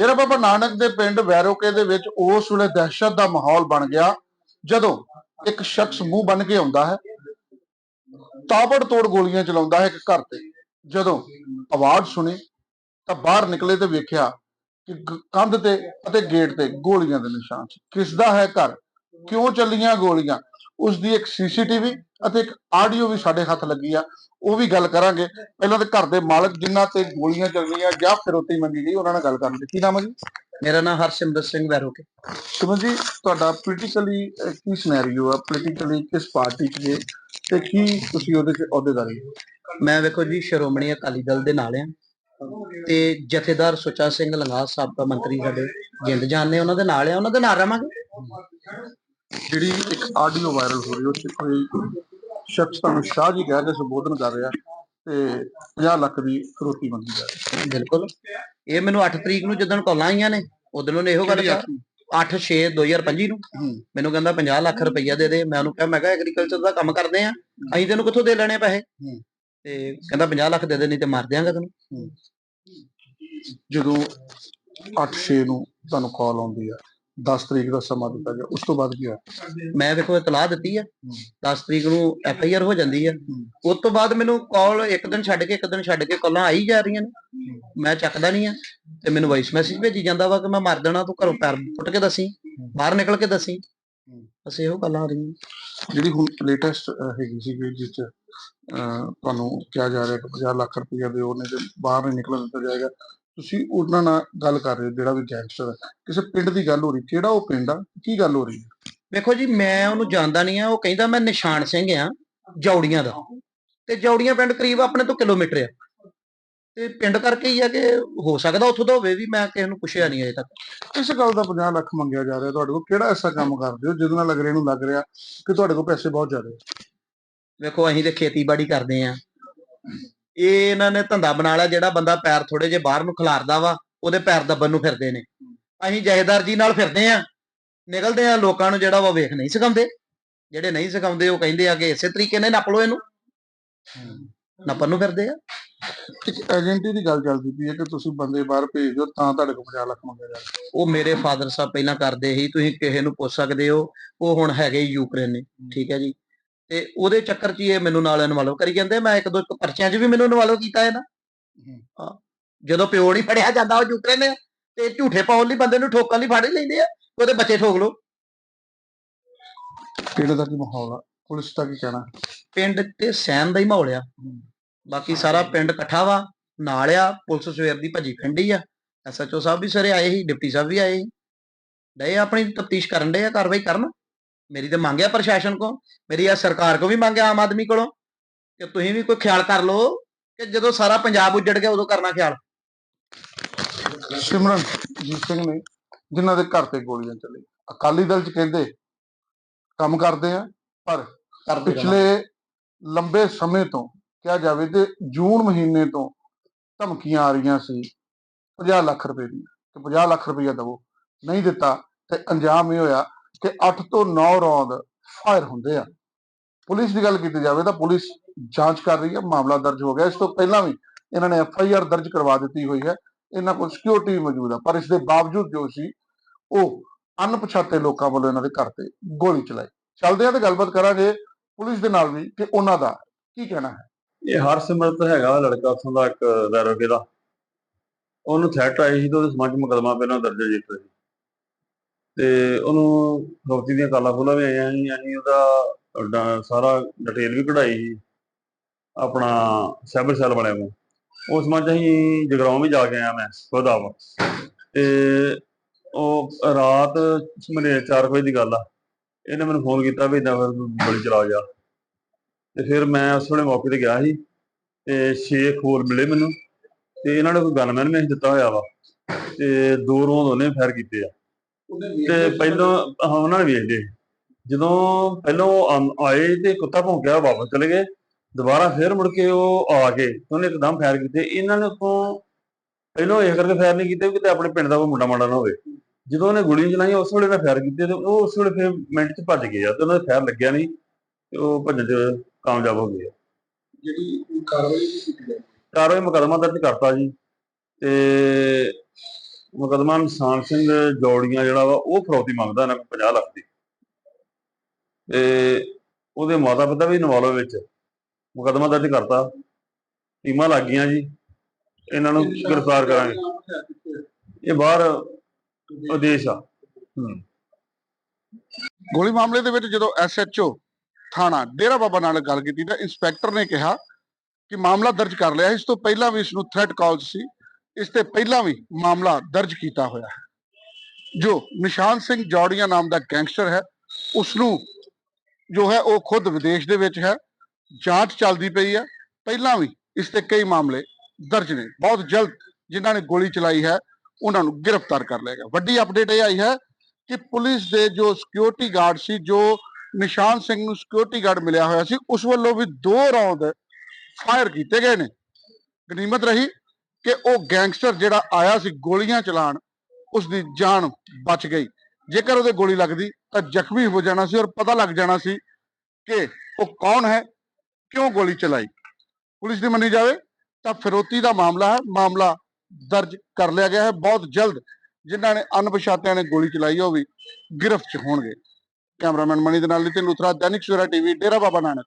ਡੇਰਾ ਬਾਬਾ ਨਾਨਕ ਦੇ ਪਿੰਡ ਵੈਰੋਕੇ ਦੇ ਵਿੱਚ ਉਸ ਵੇਲੇ ਦਹਿਸ਼ਤ ਦਾ ਮਾਹੌਲ ਬਣ ਗਿਆ, ਜਦੋਂ ਇੱਕ ਸ਼ਖਸ ਮੂੰਹ ਬਨ ਕੇ ਆਉਂਦਾ ਹੈ, ਤਾਬੜ ਤੋੜ ਗੋਲੀਆਂ ਚਲਾਉਂਦਾ ਹੈ ਇੱਕ ਘਰ ਤੇ। ਜਦੋਂ ਆਵਾਜ਼ ਸੁਣੀ, ਤਾਂ ਬਾਹਰ ਨਿਕਲੇ ਤੇ ਵੇਖਿਆ ਕਿ ਕੰਧ ਤੇ ਅਤੇ ਗੇਟ ਤੇ ਗੋਲੀਆਂ ਦੇ ਨਿਸ਼ਾਨ ਸੀ। ਕਿਸ ਦਾ ਹੈ ਘਰ? ਕਿਉਂ ਚੱਲੀਆਂ ਗੋਲੀਆਂ? ਉਸ ਦੀ ਇੱਕ ਸੀਸੀਟੀਵੀ ਅਤੇ ਇੱਕ ਆਡੀਓ ਵੀ ਸਾਡੇ ਹੱਥ ਲੱਗੀ ਆ। ਉਹ ਵੀ ਗੱਲ ਕਰਾਂਗੇ। ਪਹਿਲਾਂ ਤੇ ਘਰ ਦੇ ਮਾਲਕ ਜਿਨ੍ਹਾਂ ਤੇ ਗੋਲੀਆਂ ਚੱਲੀਆਂ ਜਾਂ ਫਿਰੋਤੀ ਮੰਗੀ ਗਈ ਉਹਨਾਂ ਨਾਲ ਗੱਲ ਕਰਾਂਗੇ। ਕੀ ਨਾਮ ਹੈ ਜੀ? ਮੇਰਾ ਨਾਮ ਹਰਸਿਮਰਤ ਸਿੰਘ ਵੈਰੋਕੇ। ਸੁਮਨ ਜੀ ਤੁਹਾਡਾ ਪੋਲੀਟੀਕਲੀ ਕੀ ਸਿਨੈਰੀਓ ਆ? ਪੋਲੀਟੀਕਲੀ ਕਿਸ ਪਾਰਟੀ 'ਚ ਜੇ ਤੇ ਕੀ ਤੁਸੀਂ ਉਹਦੇ 'ਚ ਅਹੁਦੇਦਾਰੀ? ਮੈਂ ਵੇਖੋ ਜੀ ਸ਼੍ਰੋਮਣੀ ਅਕਾਲੀ ਦਲ ਦੇ ਨਾਲ ਆ। ਤੇ ਜਥੇਦਾਰ ਸੁੱਚਾ ਸਿੰਘ ਲੰਗਾ ਸਾਬਕਾ ਮੰਤਰੀ ਸਾਡੇ ਜਿੰਦ ਜਾਨ ਨੇ ਉਹਨਾਂ ਦੇ ਨਾਲ ਆ। ਉਹਨਾਂ ਦੇ ਨਾਲ ਰਵਾਂਗੇ। ਜਿਹੜੀ ਇੱਕ ਆਡੀਓ ਵਾਇਰਲ ਹੋ ਰਹੀ ਉਹ 'ਚ ਕੋਈ ਸ਼ਖਸ ਤੁਹਾਨੂੰ ਸ਼ਾਹ ਜੀ ਕਹਿ ਕੇ ਸੰਬੋਧਨ ਕਰ ਰਿਹਾ ਤੇ 50 ਲੱਖ ਦੀ ਫਿਰੋਤੀ ਮੰਗੀ ਜਾ ਰਹੀ ਬਿਲਕੁਲ। ਇਹ ਮੈਨੂੰ 8 ਤਰੀਕ ਨੂੰ ਜਦੋਂ ਕਾਲਾਂ ਆਈਆਂ ਨੇ ਉਦੋਂ ਉਹਨੇ ਇਹੋ ਗੱਲ ਕਿਹੜੀ ਕਿਹਾ 8 6 2025 ਨੂੰ। ਹੂੰ। ਮੈਨੂੰ ਕਹਿੰਦਾ 50 ਲੱਖ ਰੁਪਈਆ ਦੇ ਦੇ। ਮੈਂ ਉਹਨੂੰ ਕਿਹਾ ਮੈਂ ਕਿਹਾ ਐਗਰੀਕਲਚਰ ਦਾ ਕੰਮ ਕਰਦੇ ਆ। ਅਸੀਂ ਤੈਨੂੰ ਕਿੱਥੋਂ ਦੇ ਲੈਣੇ ਪੈਸੇ? ਹੂੰ। ਤੇ ਕਹਿੰਦਾ 50 ਲੱਖ ਦੇ ਦੇ ਨਹੀਂ ਤੇ ਮਾਰ ਦਿਆਂਗਾ ਤੈਨੂੰ। ਜਦੋਂ 8-6 ਨੂੰ ਤੁਹਾਨੂੰ ਕਾਲ ਆਉਂਦੀ ਆ 10 ਤਰੀਕ ਦਾ ਸਮਾਂ ਦਿੱਤਾ ਗਿਆ ਉਸ ਤੋਂ ਬਾਅਦ ਕੀ ਹੋਇਆ? ਮੈਂ ਵੇਖੋ ਇਤਲਾਹ ਦਿੱਤੀ ਆ 10 ਤਰੀਕ ਨੂੰ ਐਫ ਆਈ ਆਰ ਹੋ ਜਾਂਦੀ ਆ। ਉਸ ਤੋਂ ਬਾਅਦ ਮੈਨੂੰ ਕਾਲ ਇੱਕ ਦਿਨ ਛੱਡ ਕੇ ਇੱਕ ਦਿਨ ਛੱਡ ਕੇ ਕਾਲਾਂ ਆਈ ਜਾ ਰਹੀਆਂ ਨੇ। ਮੈਂ ਚੱਕਦਾ ਨਹੀਂ ਆ ਤੇ ਮੈਨੂੰ ਵਾਇਸ ਮੈਸੇਜ ਭੇਜੀ ਜਾਂਦਾ ਵਾ ਕਿ ਮੈਂ ਮਰ ਦੇਣਾ ਤੂੰ ਘਰੋਂ ਪੈਰ ਪੁੱਟ ਕੇ ਦੱਸੀ ਬਾਹਰ ਨਿਕਲ ਕੇ ਦੱਸੀ। ਬਸ ਇਹੋ ਗੱਲਾਂ ਆ ਰਹੀਆਂ ਜਿਹੜੀ ਹੁਣ ਲੇਟੈਸਟ ਹੈਗੀ ਸੀ ਜਿਸ 'ਚ ਤੁਹਾਨੂੰ ਕਿਹਾ ਜਾ ਰਿਹਾ ਕਿ 50 ਲੱਖ ਰੁਪਇਆ ਦੇ ਉਹਨੇ ਬਾਹਰ ਨਹੀਂ ਨਿਕਲਣ ਦਿੱਤਾ ਜਾਏਗਾ। ਤੁਸੀਂ ਉਹਨਾਂ ਨਾਲ ਗੱਲ ਕਰ ਰਹੇ ਹੋ ਜਿਹੜਾ ਵੀ ਗੈਂਗਸਟਰ ਹੈ। ਕਿਸੇ ਪਿੰਡ ਦੀ ਗੱਲ ਹੋ ਰਹੀ ਕਿਹੜਾ ਉਹ ਪਿੰਡ ਆ? ਕੀ ਗੱਲ ਹੋ ਰਹੀ ਹੈ? ਵੇਖੋ ਜੀ ਮੈਂ ਉਹਨੂੰ ਜਾਣਦਾ ਨਹੀਂ ਆ ਉਹ ਕਹਿੰਦਾ ਮੈਂ ਨਿਸ਼ਾਨ ਸਿੰਘ ਆ ਜੌੜੀਆਂ ਦਾ। ਤੇ ਜੌੜੀਆਂ ਪਿੰਡ ਕਰੀਬ ਆਪਣੇ ਤੋਂ ਕਿਲੋਮੀਟਰ ਆ। ਤੇ ਪਿੰਡ ਕਰਕੇ ਹੀ ਆ ਕਿ ਹੋ ਸਕਦਾ ਉੱਥੋਂ ਦਾ ਹੋਵੇ ਵੀ ਮੈਂ ਕਿਸੇ ਨੂੰ ਪੁੱਛਿਆ ਨਹੀਂ ਅਜੇ ਤੱਕ। ਇਸ ਗੱਲ ਦਾ 50 ਲੱਖ ਮੰਗਿਆ ਜਾ ਰਿਹਾ ਤੁਹਾਡੇ ਕੋਲ। ਕਿਹੜਾ ਐਸਾ ਕੰਮ ਕਰਦੇ ਹੋ ਜਿਹਦੇ ਨਾਲ ਲੱਗ ਰਿਹਾ ਨੂੰ ਲੱਗ ਰਿਹਾ ਕਿ ਤੁਹਾਡੇ ਕੋਲ ਪੈਸੇ ਬਹੁਤ ਜ਼ਿਆਦਾ ਵੇਖੋ ਅਸੀਂ ਤੇ ਖੇਤੀਬਾੜੀ ਕਰਦੇ ਆ। ਇਹ ਇਹਨਾਂ ਨੇ ਧੰਦਾ ਬਣਾ ਲਿਆ ਜਿਹੜਾ ਬੰਦਾ ਪੈਰ ਥੋੜੇ ਜੇ ਬਾਹਰ ਨੂੰ ਖਿਲਾਰਦਾ ਵਾ ਉਹਦੇ ਪੈਰ ਦੱਬਣ ਨੂੰ ਫਿਰਦੇ ਨੇ। ਅਸੀਂ ਜਹੇਦਾਰ ਜੀ ਨਾਲ ਫਿਰਦੇ ਆ ਨਿਕਲਦੇ ਆ ਲੋਕਾਂ ਨੂੰ ਜਿਹੜਾ ਵਾ ਵੇਖ ਨਹੀਂ ਸਿਖਾਉਂਦੇ। ਜਿਹੜੇ ਨਹੀਂ ਸਿਖਾਉਂਦੇ ਉਹ ਕਹਿੰਦੇ ਆ ਕਿ ਇਸੇ ਤਰੀਕੇ ਨਾਲ ਨੱਪ ਲਓ ਇਹਨੂੰ। ਨੱਪਣ ਨੂੰ ਫਿਰਦੇ ਆ। ਏਜੰਟੀ ਦੀ ਗੱਲ ਚੱਲਦੀ ਪਈ ਹੈ ਕਿ ਤੁਸੀਂ ਬੰਦੇ ਬਾਹਰ ਭੇਜ ਦਿਓ ਤਾਂ ਤੁਹਾਡੇ ਕੋਲ 50 ਲੱਖ ਮੰਗਿਆ ਜਾ ਰਿਹਾ ਉਹ ਮੇਰੇ ਫਾਦਰ ਸਾਹਿਬ ਪਹਿਲਾਂ ਕਰਦੇ ਸੀ ਤੁਸੀਂ ਕਿਸੇ ਨੂੰ ਪੁੱਛ ਸਕਦੇ ਹੋ ਉਹ ਹੁਣ ਹੈਗੇ ਯੂਕਰੇਨ ਨੇ ਠੀਕ ਹੈ ਜੀ। ਤੇ ਉਹਦੇ ਚੱਕਰ 'ਚ ਇਹ ਮੈਨੂੰ ਨਾਲ ਇਨਵੋਲਵ ਕਰੀ ਜਾਂਦੇ ਮੈਂ ਇੱਕ ਦੋ ਪਰਚਿਆਂ 'ਚ ਵੀ ਮੈਨੂੰ ਇਨਵੋਲਵ ਕੀਤਾ ਹੈ ਨਾ। ਹਾਂ। ਜਦੋਂ ਪਿਓ ਨਹੀਂ ਫੜਿਆ ਜਾਂਦਾ ਉਹ ਯੂਕਰੇਨ ਤੇ ਝੂਠੇ ਪਾਉਣ ਲਈ ਬੰਦੇ ਨੂੰ ਠੋਕਣ ਲਈ ਫੜ ਹੀ ਲੈਂਦੇ ਆ ਉਹਦੇ ਬੱਚੇ ਠੋਕ ਲੋ ਪਿੰਡ ਦਾ ਕੀ ਮਾਹੌਲ ਆ? ਪੁਲਿਸ ਦਾ ਕੀ ਕਹਿਣਾ? ਪਿੰਡ ਤੇ ਸਹਿਮ ਦਾ ਹੀ ਮਾਹੌਲ ਆ। ਬਾਕੀ ਸਾਰਾ ਪਿੰਡ ਇਕੱਠਾ ਵਾ ਨਾਲ ਆ ਪੁਲਿਸ ਸਵੇਰ ਦੀ ਭੱਜੀ ਖੰਡੀ ਆ। ਐਸਐਚਓ ਸਾਹਿਬ ਵੀ ਸਵੇਰੇ ਆਏ ਸੀ ਡਿਪਟੀ ਸਾਹਿਬ ਵੀ ਆਏ ਸੀ। ਡਏ ਆਪਣੀ ਤਫਤੀਸ਼ ਕਰਨ ਡਏ ਆ ਕਾਰਵਾਈ ਕਰਨ? ਮੇਰੀ ਤੇ ਮੰਗਿਆ ਪ੍ਰਸ਼ਾਸਨ ਕੋ ਮੇਰੀ ਆ ਸਰਕਾਰ ਕੋ ਵੀ ਮੰਗਿਆ ਆਮ ਆਦਮੀ ਕੋਲੋਂ ਕਿ ਤੁਸੀਂ ਵੀ ਕੋਈ ਖਿਆਲ ਕਰ ਲਓ ਕਿ ਜਦੋਂ ਸਾਰਾ ਪੰਜਾਬ ਉੱਜੜ ਗਿਆ ਉਦੋਂ ਕਰਨਾ ਖਿਆਲ। ਸਿਮਰਨਜੀਤ ਸਿੰਘ ਨੇ ਜਿਨ੍ਹਾਂ ਦੇ ਘਰ ਤੇ ਗੋਲੀਆਂ ਚੱਲੀ ਅਕਾਲੀ ਦਲ ਚ ਕਹਿੰਦੇ ਕੰਮ ਕਰਦੇ ਆ ਪਰ। ਪਿਛਲੇ ਲੰਬੇ ਸਮੇਂ ਤੋਂ ਕਿਹਾ ਜਾਵੇ ਤੇ ਜੂਨ ਮਹੀਨੇ ਤੋਂ ਧਮਕੀਆਂ ਆ ਰਹੀਆਂ ਸੀ 50 ਲੱਖ ਰੁਪਏ ਦੀ ਤੇ 50 ਲੱਖ ਰੁਪਇਆ ਦਵੋ ਨਹੀਂ ਦਿੱਤਾ ਤੇ ਅੰਜਾਮ ਇਹ ਹੋਇਆ ਕਿ 8 ਤੋਂ 9 ਰੌਂਦ ਫਾਇਰ ਹੁੰਦੇ ਆ। ਪੁਲਿਸ ਦੀ ਗੱਲ ਕੀਤੀ ਜਾਵੇ ਤਾਂ ਪੁਲਿਸ ਜਾਂਚ ਕਰ ਰਹੀ ਹੈ, ਮਾਮਲਾ ਦਰਜ ਹੋ ਗਿਆ। ਇਸ ਤੋਂ ਪਹਿਲਾਂ ਵੀ ਇਹਨਾਂ ਨੇ ਐਫ ਆਈ ਆਰ ਦਰਜ ਕਰਵਾ ਦਿੱਤੀ ਹੋਈ ਹੈ। ਇਹਨਾਂ ਕੋਲ ਸਿਕਿਉਰਿਟੀ ਵੀ ਮੌਜੂਦ ਆ, ਪਰ ਇਸ ਦੇ ਬਾਵਜੂਦ ਜੋ ਸੀ, ਉਹ ਅਣਪਛਾਤੇ ਲੋਕਾਂ ਵੱਲੋਂ ਇਹਨਾਂ ਦੇ ਘਰ ਤੇ ਗੋਲੀ ਚਲਾਈ। ਚੱਲਦੇ ਆ ਤੇ ਗੱਲਬਾਤ ਕਰਾਂਗੇ ਪੁਲਿਸ ਦੇ ਨਾਲ ਵੀ ਕਿ ਉਹਨਾਂ ਦਾ ਕੀ ਕਹਿਣਾ ਹੈ। ਇਹ ਹਰਸਿਮਰਤ ਹੈਗਾ, ਲੜਕਾ ਉੱਥੋਂ ਦਾ ਇੱਕ ਵੈਰੋਗੇ ਦਾ। ਉਹਨੂੰ ਥ੍ਰੈਟ ਆਈ ਸੀ ਤੇ ਉਹਦੇ ਸਮਾਜ ਮੁਕਦਮਾ ਪਹਿਲਾਂ ਦਰਜ ਕੀਤਾ ਸੀ ਤੇ ਉਹਨੂੰ ਫਰੋਤੀ ਦੀਆਂ ਕਾਲਾਂ ਖੋਲਾਂ ਵੀ ਆਈਆਂ ਸੀ, ਅਸੀਂ ਉਹਦਾ ਡ- ਸਾਰਾ ਡਿਟੇਲ ਵੀ ਕਢਾਈ ਸੀ, ਆਪਣਾ ਸਾਈਬਰ ਸੈੱਲ ਵਾਲਿਆਂ ਨੂੰ ਉਸ ਸਮਾਂ ਅਸੀਂ ਜਗਰਾਉਂ ਵੀ ਜਾ ਕੇ ਆਇਆ ਮੈਂ, ਖੁਦ ਆਪ। ਤੇ ਉਹ ਰਾਤ ਮੇਰੇ 4 ਵਜੇ ਦੀ ਗੱਲ ਆ, ਇਹਨੇ ਮੈਨੂੰ ਫੋਨ ਕੀਤਾ ਵੀ ਇਦਾਂ ਫਿਰ ਤੂੰ ਗੋਲੀ ਚਲਾ ਜਾ। ਤੇ ਫਿਰ ਮੈਂ ਉਸ ਵੇਲੇ ਮੌਕੇ ਤੇ ਗਿਆ ਸੀ, ਤੇ ਛੇ ਖੋਲ ਮਿਲੇ ਮੈਨੂੰ, ਤੇ ਇਹਨਾਂ ਨੇ ਕੋਈ ਗਨਮੈਨ ਵੀ ਅਸੀਂ ਦਿੱਤਾ ਹੋਇਆ ਵਾ, ਤੇ ਦੋ ਰੋਂਦ ਦੋਨੇ ਫਾਇਰ ਕੀਤੇ ਆ। ਤੇ ਪਹਿਲਾਂ ਹਾਂ, ਉਹਨਾਂ ਨੇ ਵੇਖ ਲਏ ਜਦੋਂ ਪਹਿਲਾਂ ਉਹ ਆਮ- ਆਏ ਤੇ ਕੁੱਤਾ ਭੌਂਕਿਆ ਵਾਪਸ ਚਲੇ ਗਏ। ਦੁਬਾਰਾ ਫੇਰ ਮੁੜ ਕੇ ਉਹ ਆ ਗਏ। ਉਹਨੇ ਇੱਕਦਮ ਫਾਇਰ ਕੀਤੇ। ਇਹਨਾਂ ਨੇ ਉਤੋਂ ਪਹਿਲਾਂ ਇਹ ਕਰਕੇ ਫਾਇਰ ਨਹੀਂ ਕੀਤੇ ਵੀ ਕਿਤੇ ਆਪਣੇ ਪਿੰਡ ਦਾ ਕੋਈ ਮੁੰਡਾ ਮਾੜਾ ਨਾ ਹੋਵੇ। ਜਦੋਂ ਉਹਨੇ ਗੋਲੀਆਂ ਚਲਾਈਆਂ ਉਸ ਵੇਲੇ ਮੈਂ ਫਾਇਰ ਕੀਤੇ ਤੇ ਉਹ ਉਸ ਵੇਲੇ ਫਿਰ ਮਿੰਟ 'ਚ ਭੱਜ ਗਏ ਆ ਤੇ ਉਹਨਾਂ ਦੇ ਫਾਇਰ ਲੱਗਿਆ ਨਹੀਂ ਤੇ ਉਹ ਭੱਜਣ 'ਚ ਕਾਮਯਾਬ ਹੋ ਗਏ ਆ। ਜਿਹੜੀ ਕਾਰਵਾਈ ਕੀਤੀ ਜਾਏ ਕਾਰਵਾਈ ਮੁਕੱਦਮਾ ਦਰਜ ਕਰਤਾ ਜੀ ਤੇ ਮੁਕਦਮਾ ਨਿਸ਼ਾਨ ਸਿੰਘ ਜੋੜੀਆਂ ਜਿਹੜਾ ਵਾ, ਉਹ ਫਰੌਤੀ ਮੰਗਦਾ ਇਹਨਾਂ ਕੋਲ 50 ਲੱਖ ਦੀ। ਤੇ ਉਹਦੇ ਮਾਤਾ ਪਿਤਾ ਵੀ ਇਨਵੋਲਵ ਵਿੱਚ। ਮੁਕਦਮਾ ਦਰਜ ਕਰਤਾ। ਟੀਮਾਂ ਲੱਗ ਗਈਆਂ ਜੀ। ਇਹਨਾਂ ਨੂੰ ਗ੍ਰਿਫਤਾਰ ਕਰਾਂਗੇ। ਇਹ ਬਾਹਰ ਵਿਦੇਸ਼ ਆ। ਗੋਲੀ ਮਾਮਲੇ ਦੇ ਵਿੱਚ ਜਦੋਂ ਐਸਐਚਓ ਥਾਣਾ ਡੇਰਾ ਬਾਬਾ ਨਾਲ ਗੱਲ ਕੀਤੀ ਤਾਂ ਇੰਸਪੈਕਟਰ ਨੇ ਕਿਹਾ ਕਿ ਮਾਮਲਾ ਦਰਜ ਕਰ ਲਿਆ। ਇਸ ਤੋਂ ਪਹਿਲਾਂ ਵੀ ਇਸ ਨੂੰ ਥ੍ਰੈਟ ਕਾਲਸ ਸੀ। ਇਸ ਤੇ ਪਹਿਲਾਂ ਵੀ ਮਾਮਲਾ ਦਰਜ ਕੀਤਾ ਹੋਇਆ ਹੈ। ਜੋ ਨਿਸ਼ਾਨ ਸਿੰਘ ਜੌੜੀਆਂ ਨਾਮ ਦਾ ਗੈਂਗਸਟਰ ਹੈ ਉਸ ਨੂੰ ਜੋ ਹੈ ਉਹ ਖੁਦ ਵਿਦੇਸ਼ ਦੇ ਵਿੱਚ ਹੈ, ਜਾਂਚ ਚੱਲਦੀ ਪਈ ਹੈ। ਪਹਿਲਾਂ ਵੀ ਇਸ ਤੇ ਕਈ ਮਾਮਲੇ ਦਰਜ ਨੇ, ਬਹੁਤ ਜਲਦ ਜਿਨ੍ਹਾਂ ਨੇ ਗੋਲੀ ਚਲਾਈ ਹੈ, ਉਹਨਾਂ ਨੂੰ ਗ੍ਰਿਫਤਾਰ ਕਰ ਲਿਆ ਗਿਆ। ਵੱਡੀ ਅਪਡੇਟ ਇਹ ਆਈ ਹੈ ਕਿ ਪੁਲਿਸ ਦੇ ਜੋ ਸਿਕਿਉਰਿਟੀ ਗਾਰਡ ਸੀ, ਜੋ ਨਿਸ਼ਾਨ ਸਿੰਘ ਨੂੰ ਸਿਕਿਉਰਿਟੀ ਗਾਰਡ ਮਿਲਿਆ ਹੋਇਆ ਸੀ, ਉਸ ਵੱਲੋਂ ਵੀ ਦੋ ਰੌਂਦ ਫਾਇਰ ਕੀਤੇ ਗਏ ਨੇ। ਗਨੀਮਤ ਰਹੀ ਕਿ ਉਹ ਗੈਂਗਸਟਰ ਜਿਹੜਾ ਆਇਆ ਸੀ ਗੋਲੀਆਂ ਚਲਾਣ ਉਸ ਦੀ ਜਾਨ ਬਚ ਗਈ। ਜੇਕਰ ਉਹਦੇ ਗੋਲੀ ਲੱਗਦੀ, ਤਾਂ ਜ਼ਖਮੀ ਹੋ ਜਾਣਾ ਸੀ ਔਰ ਪਤਾ ਲੱਗ ਜਾਣਾ ਸੀ ਕਿ ਉਹ ਕੌਣ ਹੈ, ਕਿਉਂ ਗੋਲੀ ਚਲਾਈ। ਪੁਲਿਸ ਦੀ ਮੰਨੀ ਜਾਵੇ ਤਾਂ ਫਿਰੋਤੀ ਦਾ ਮਾਮਲਾ ਹੈ। ਮਾਮਲਾ ਦਰਜ ਕਰ ਲਿਆ ਗਿਆ ਹੈ। ਬਹੁਤ ਜਲਦ ਜਿਨ੍ਹਾਂ ਨੇ ਅਣਪਛਾਤਿਆਂ ਨੇ ਗੋਲੀ ਚਲਾਈ, ਉਹ ਵੀ ਗ੍ਰਿਫਤ 'ਚ ਹੋਣਗੇ। ਕੈਮਰਾਮੈਨ ਮਣੀ ਦੇ ਨਾਲ ਨਿਤਿਨ ਲੁਥਰਾ, ਦੈਨਿਕ ਸਵੇਰਾ ਟੀਵੀ, ਡੇਰਾ ਬਾਬਾ ਨਾਨਕ।